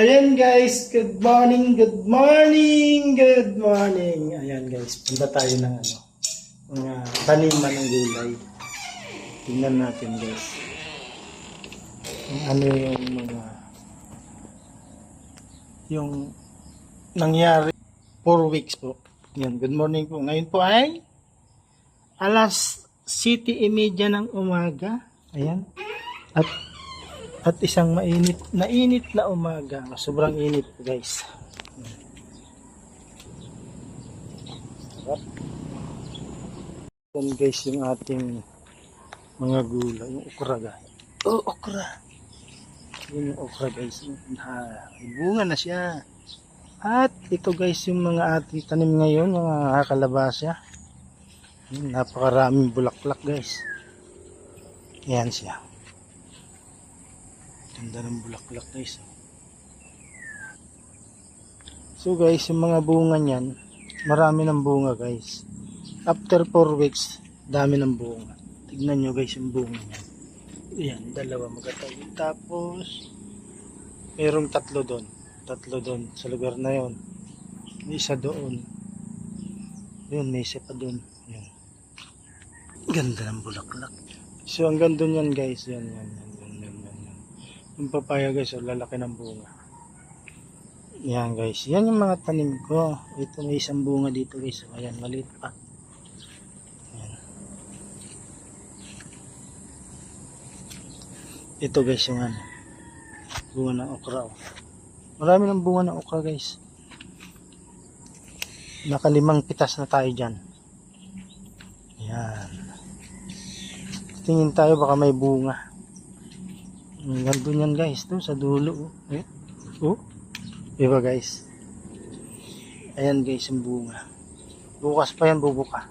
Ayan guys, good morning, good morning, good morning. Ayan guys, punta tayo ng ano, mga taniman ng gulay. Tingnan natin guys. Kung ano yung mga yung nangyari 4 weeks po. Yan, good morning po. Ngayon po ay alas city imedya ng umaga. Ayan. At at isang mainit, nainit na umaga. Sobrang init guys. Yan guys yung ating mga gulay. Yung okra guys. Oh, okra. Yun yung okra guys. Ha, bunga na siya. At ito guys yung mga ating tanim ngayon, mga kalabasa. Yun, napakaraming bulaklak guys. Yan siya. Ganda ng bulaklak guys. So guys, yung mga bunga niyan, marami ng bunga guys. After 4 weeks, dami ng bunga. Tignan nyo guys yung bunga niyan. Yan, dalawa magkatayo. Tapos, merong tatlo doon. Tatlo doon sa lugar na yon. Isa doon. Yun, may isa pa doon. Yun. Ganda ng bulaklak. So, hanggang doon yan guys. Yan, yan, yan. Yung papaya guys, oh, lalaki ng bunga. Yan guys. Yan yung mga tanim ko. Ito may isang bunga dito guys. Ayan, maliit pa. Yan. Ito guys yung ano. Bunga ng okra. Oh. Marami ng bunga ng okra guys. Nakalimang pitas na tayo dyan. Yan. Tingin tayo baka may bunga. Doon yan guys. Doon sa dulo. Oh. Eh. Oh. Diba guys? Ayan guys yung bunga. Bukas pa yan bubuka.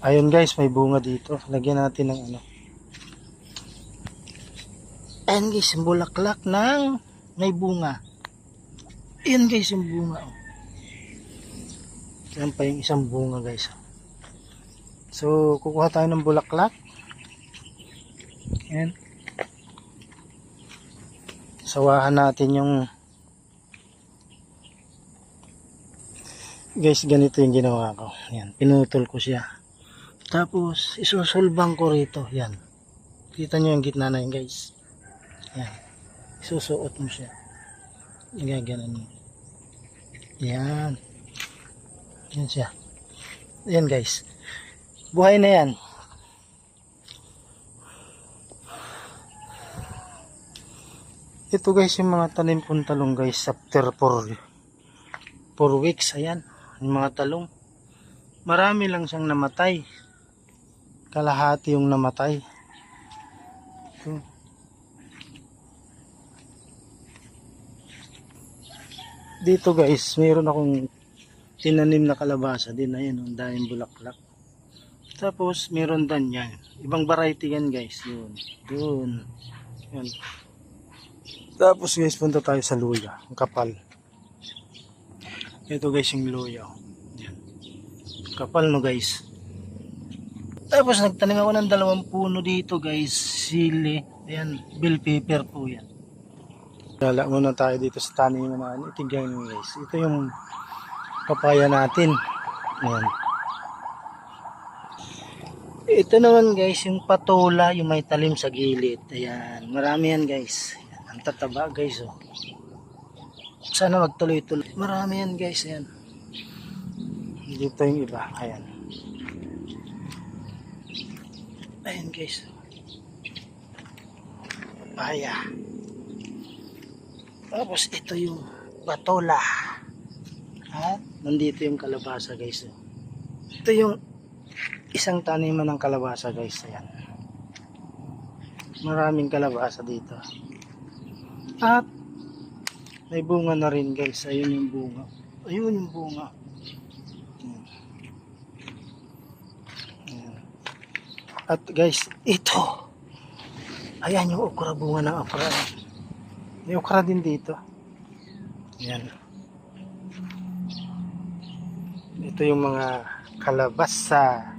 Ayun guys, may bunga dito. Lagyan natin ng ano. Ayan guys, yung bulaklak ng may bunga. Ayan guys, yung bunga. Oh. Pa yung isang bunga guys. So, kukuha tayo ng bulaklak. Ayan. Sawahan natin yung Guys, ganito yung ginawa ko. Yan, pinutol ko siya. Tapos, isusulbang ko rito. Yan. Kita nyo yung gitna na yun, guys. Yan. Isusuot mo siya. Gaganan mo. Yan. Yan siya. Yan, guys. Buhay na yan. Ito guys yung mga tanim kong talong guys after 4 4 weeks ayan yung mga talong. Marami lang siyang namatay. Kalahati yung namatay. Ito. dito guys mayroon akong tinanim na kalabasa din ayan ang daming bulaklak. Tapos meron dan yan. Ibang variety yan guys yun. Dun. Yan tapos guys, punta tayo sa luya. Ang kapal. Ito guys yung luya. Yan. Kapal no guys. Tapos nagtanim ako ng dalawang puno dito guys. Sili. Ayan, bell pepper po yan. Lala muna tayo dito sa taniman na. Tignan nyo guys. Ito yung papaya natin. Ayan. Ito naman guys, yung patola, yung may talim sa gilid. Ayan, marami yan guys. Ang tataba guys oh. Sana magtuloy-tuloy. Marami yan guys, ayan. Dito yung iba, ayan. Ayan guys. Papaya. Tapos ito yung patola. At nandito yung kalabasa guys. oh. Ito yung isang taniman ng kalabasa guys. Ayan. Maraming kalabasa dito. At may bunga na rin guys. Ayun yung bunga. Ayun yung bunga. At guys, ito. Ayan yung okra, bunga ng okra. May okra din dito. Ayan. Ito yung mga kalabasa.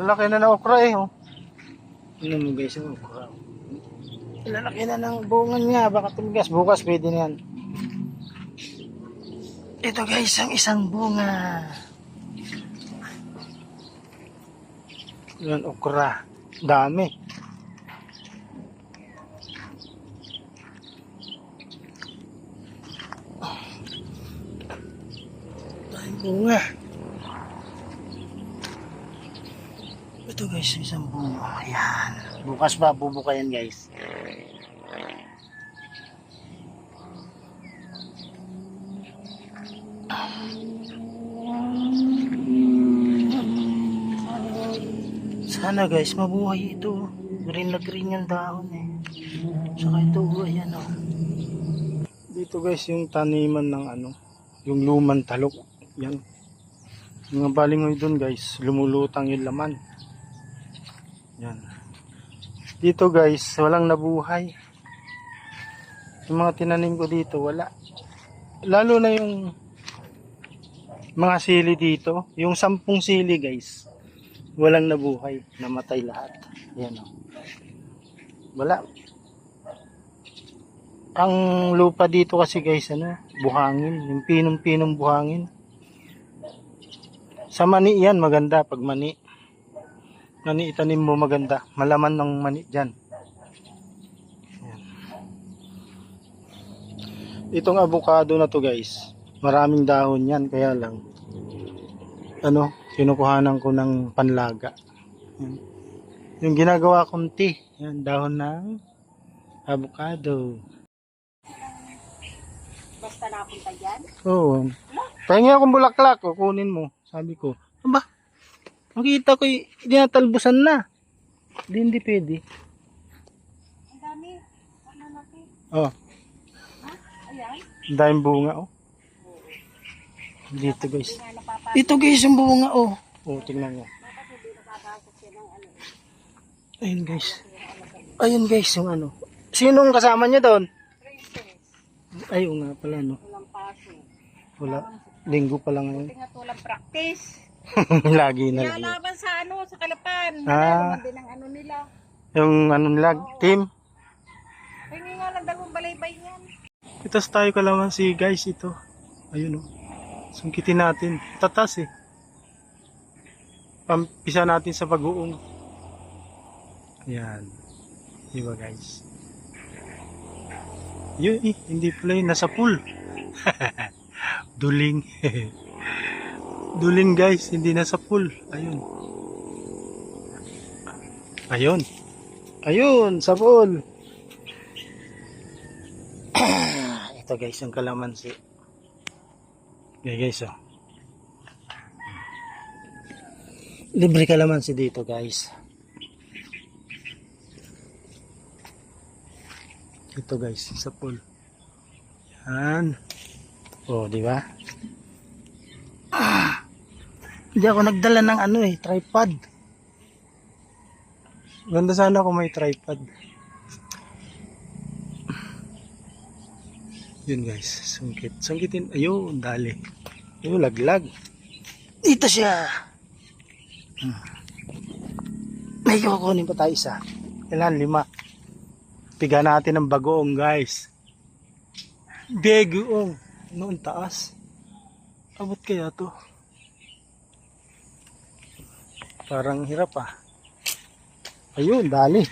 Lalaki na ng okra eh, oh. Ano mo guys, yung okra. Lalaki na ng bungan niya, baka tumigas. Bukas pwede na yan. Ito guys, ang isang bunga. Yan, okra. Dami. Dami bunga. Ito guys, isang bunga. Ayan. Bukas pa, bubuka yan guys. Sana guys, mabuhay ito. Green na green yung dahon eh. Saka ito, oh, ayan oh. Dito guys, yung taniman ng ano, yung luman talok. Yan. Mga balingoy dun guys, lumulutang yung laman. Yan. Dito guys, walang nabuhay. Yung mga tinanim ko dito, wala. Lalo na yung mga sili dito. Yung sampung sili guys, walang nabuhay. Namatay lahat. Yan o. Wala. Ang lupa dito kasi guys, ano, buhangin. Yung pinong-pinong buhangin. Sa mani yan, maganda pag mani. Mani itanim mo maganda. Malaman ng mani dyan. Yan. Itong avocado na to guys, maraming dahon yan. Kaya lang, ano, kinukuhanan ko ng panlaga. Yan. Yung ginagawa kong tea, yan, dahon ng avocado. Basta napunta dyan. Oo. Pahingi akong bulaklak, o kunin mo. Sabi ko, aba, makita ko dinatalbusan na. Hindi, hindi pwede. Ang dami. Ano? Oh, Ayan. ang daming bunga, oh. Dito guys. Ito guys, yung bunga, oh. Oh, tingnan nyo. Ano. Ayun guys. Ayun guys, yung ano. Sinong kasama niya doon? Princess. Ay, oo nga pala, no. Walang paso. Wala. Linggo pa lang ngayon. Tingnan tulang practice. Lagi na lang. yun. Lalaban sa ano, sa kalapan. Ah. Nalaman din ang ano nila. Yung ano nila, team. Hingi nga ng dalawang balaybay niyan. Itas tayo kalamansi guys, ito. Ayun, oh. Sungkitin natin. Tatas, eh. Pampisa natin sa pag-uong. Yan. Diba guys? Yun eh, hindi pala yun, nasa pool. Duling. Duling guys, hindi nasa pool. Ayun. Ayun. Ayun, sa pool. Ito guys, yung kalamansi. Okay guys, oh. Libre kalamansi dito guys. Ito guys, sa pool. Yan. Oh, di ba? Hindi ako nagdala ng ano eh, tripod. Ganda sana kung may tripod. Yun guys, sungkit. Sungkitin, ayun, dali. Ayun, laglag. Dito siya. Hmm. May kukunin pa tayo isa. Ilan, lima. Piga natin ng bagoong guys. Bagoong. Noon taas. Abot kaya to? Parang hirap ah. Ayun, dali.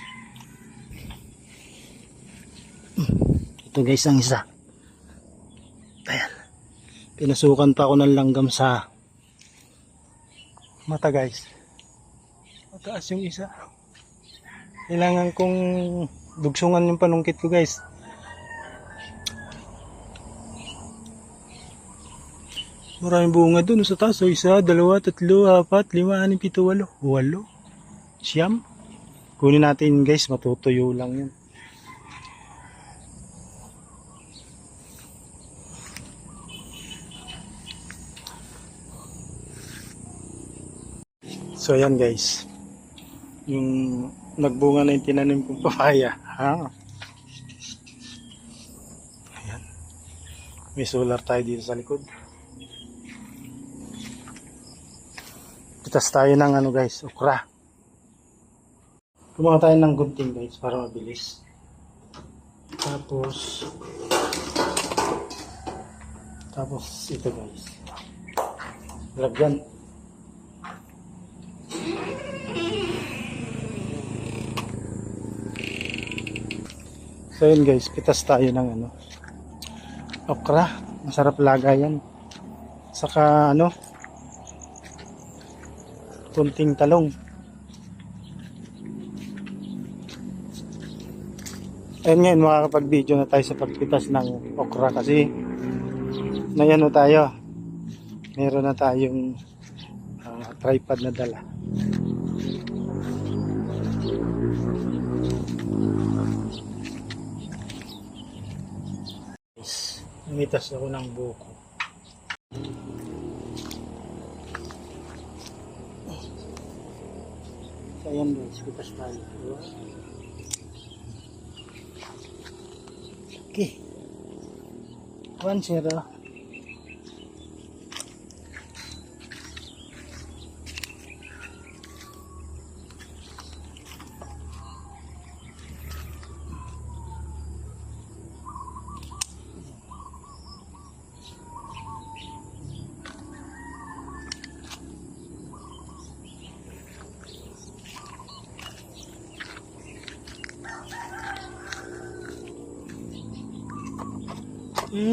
Ito guys ang isa. Ayan. Pinasukan pa ako ng langgam sa mata guys. Mataas yung isa. Kailangan kong dugsungan yung panungkit ko guys. Maraming bunga dun sa taas. So, isa, dalawa, tatlo, apat, lima, anim, pito, walo. Walo. Siyam. Kunin natin guys, matutuyo lang yun. So ayan guys. Yung nagbunga na yung tinanim kong papaya. Ha? Ayan. May solar tayo dito sa likod. Pitas tayo ng ano guys, okra. Kumuha tayo ng gunting guys para mabilis. Tapos tapos ito guys. Lagyan. So yun guys, pitas tayo ng ano. Okra. Masarap lagayan. Saka ano, kunting talong. Ayun ngayon, makakapag-video na tayo sa pagpitas ng okra kasi na tayo. Meron na tayong ah, tripod na dala. Umitas ako ng buko. Ayan guys, pitas tayo. Okay. One zero. So,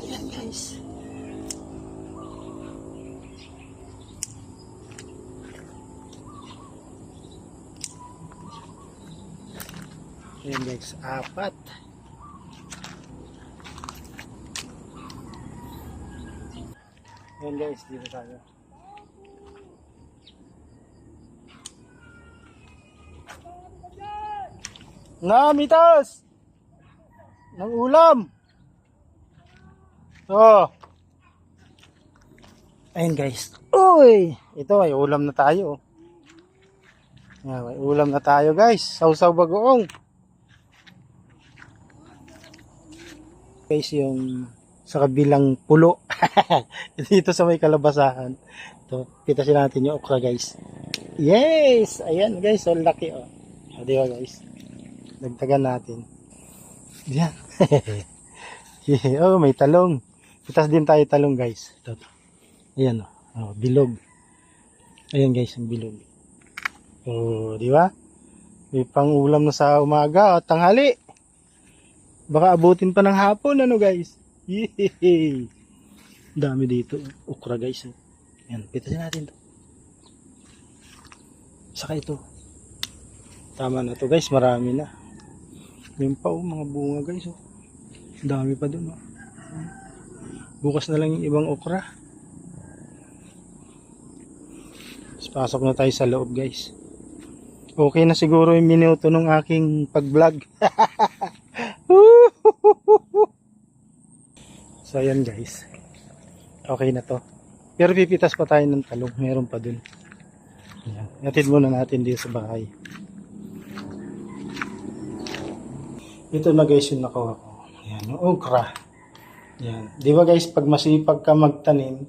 ayan guys. Ayan guys, apat. Ayan guys, dito tayo. Na, mitas! Ng ulam! Oh. Ayun guys. Uy! Ito ay ulam na tayo. Yan, may ulam na tayo guys. Sausaw bagoong. Guys, yung sa kabilang pulo. Dito sa may kalabasahan. Ito, pitasin natin yung okra guys. Yes! Ayan guys, so laki oh. O, di ba guys? Dagdagan natin. Yan. oh, may talong. Pitas din tayo talong guys. Ito. ito. Ayan oh. oh. bilog. Ayan guys, ang bilog. Oh, di ba? May pangulam na sa umaga at tanghali. Baka abutin pa ng hapon ano guys. Yay! Dami dito. Okra guys. oh. Ayan, pitasin natin to. Saka ito. Tama na to guys, marami na. Yung pa oh, mga bunga guys oh. Dami pa dun oh. Bukas na lang yung ibang okra. Tapos pasok na tayo sa loob guys. Okay na siguro yung minuto ng aking pag-vlog. ayan guys. Okay na to. Pero pipitas pa tayo ng talong. Meron pa dun. Ayan. Natid muna natin dito sa bahay. Ito na guys yung nakuha ko. Ayan, yung okra. Yan. Di ba guys, pag masipag ka magtanim,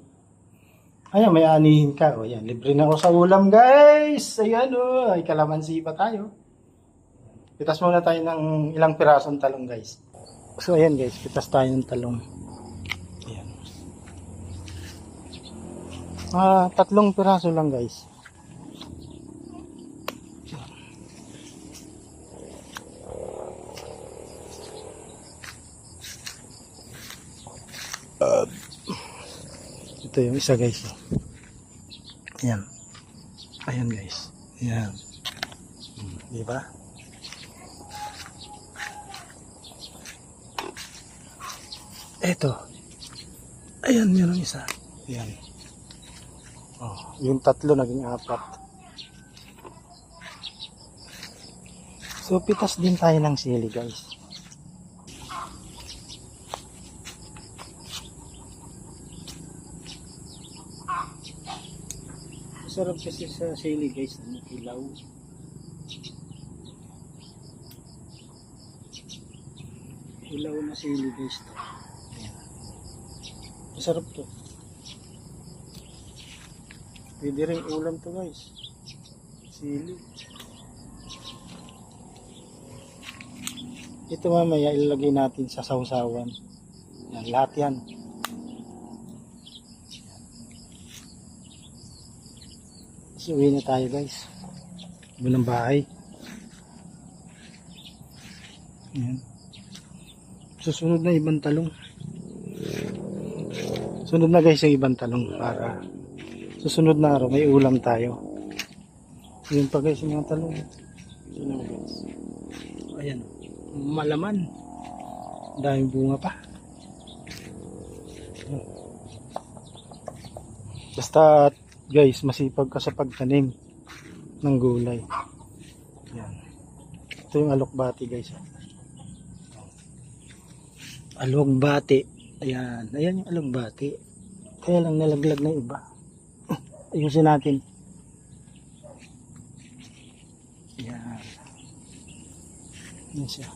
ayan, may anihin ka. O yan, libre na ako sa ulam guys. Ayan o, ay kalamansi pa tayo. Pitas muna tayo ng ilang pirasong talong guys. So ayan guys, pitas tayo ng talong. Ayan. Ah, tatlong piraso lang guys. Ito yung isa guys. Ayan. Ayan guys. Ayan. Hmm, Di ba? Ito. Ayan ang isa. Ayan. Oh, yung tatlo naging apat. So pitas din tayo ng sili guys. Sarap kasi sa sili guys, ano, hilaw. Hilaw na sili guys to. Masarap to. Pwede rin ulam to guys. Sili. Ito mamaya ilalagay natin sa sausawan. Yan, lahat yan. So, uwi na tayo guys. Bunang bahay. Yan. Susunod na ibang talong. Sunod na guys yung ibang talong para susunod na araw may ulam tayo. Yun pa guys yung mga talong. Yun na guys. Ayan. Malaman. Daming bunga pa. Basta guys, masipag ka sa pagtanim ng gulay. Yan. Ito yung alokbati guys. Alokbati. Ayan. Ayan yung alokbati. Kaya lang nalaglag na iba. Ayusin natin. Yan. Yan siya.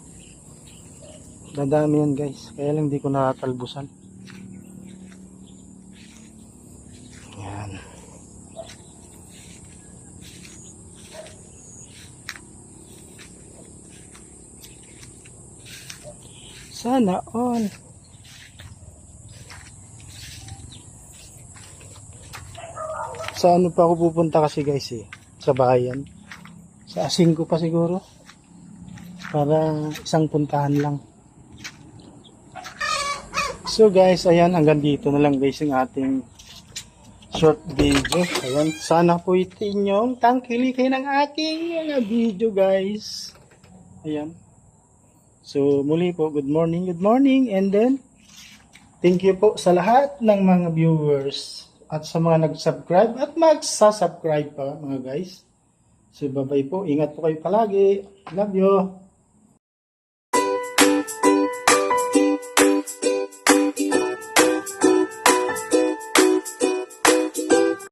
Dadami yan guys. Kaya lang di ko nakatalbusan. Yan. Sana all. Sa ano pa ako pupunta kasi guys eh. Sa bayan. Sa Asingko pa siguro. Para isang puntahan lang. So guys, ayan hanggang dito na lang guys yung ating short video. Ayan, sana po ito inyong tangkilikin ng aking mga video guys. Ayan. So muli po, good morning, good morning. And then, thank you po sa lahat ng mga viewers at sa mga nag-subscribe at magsasubscribe pa mga guys. So bye-bye po. Ingat po kayo palagi. Love you.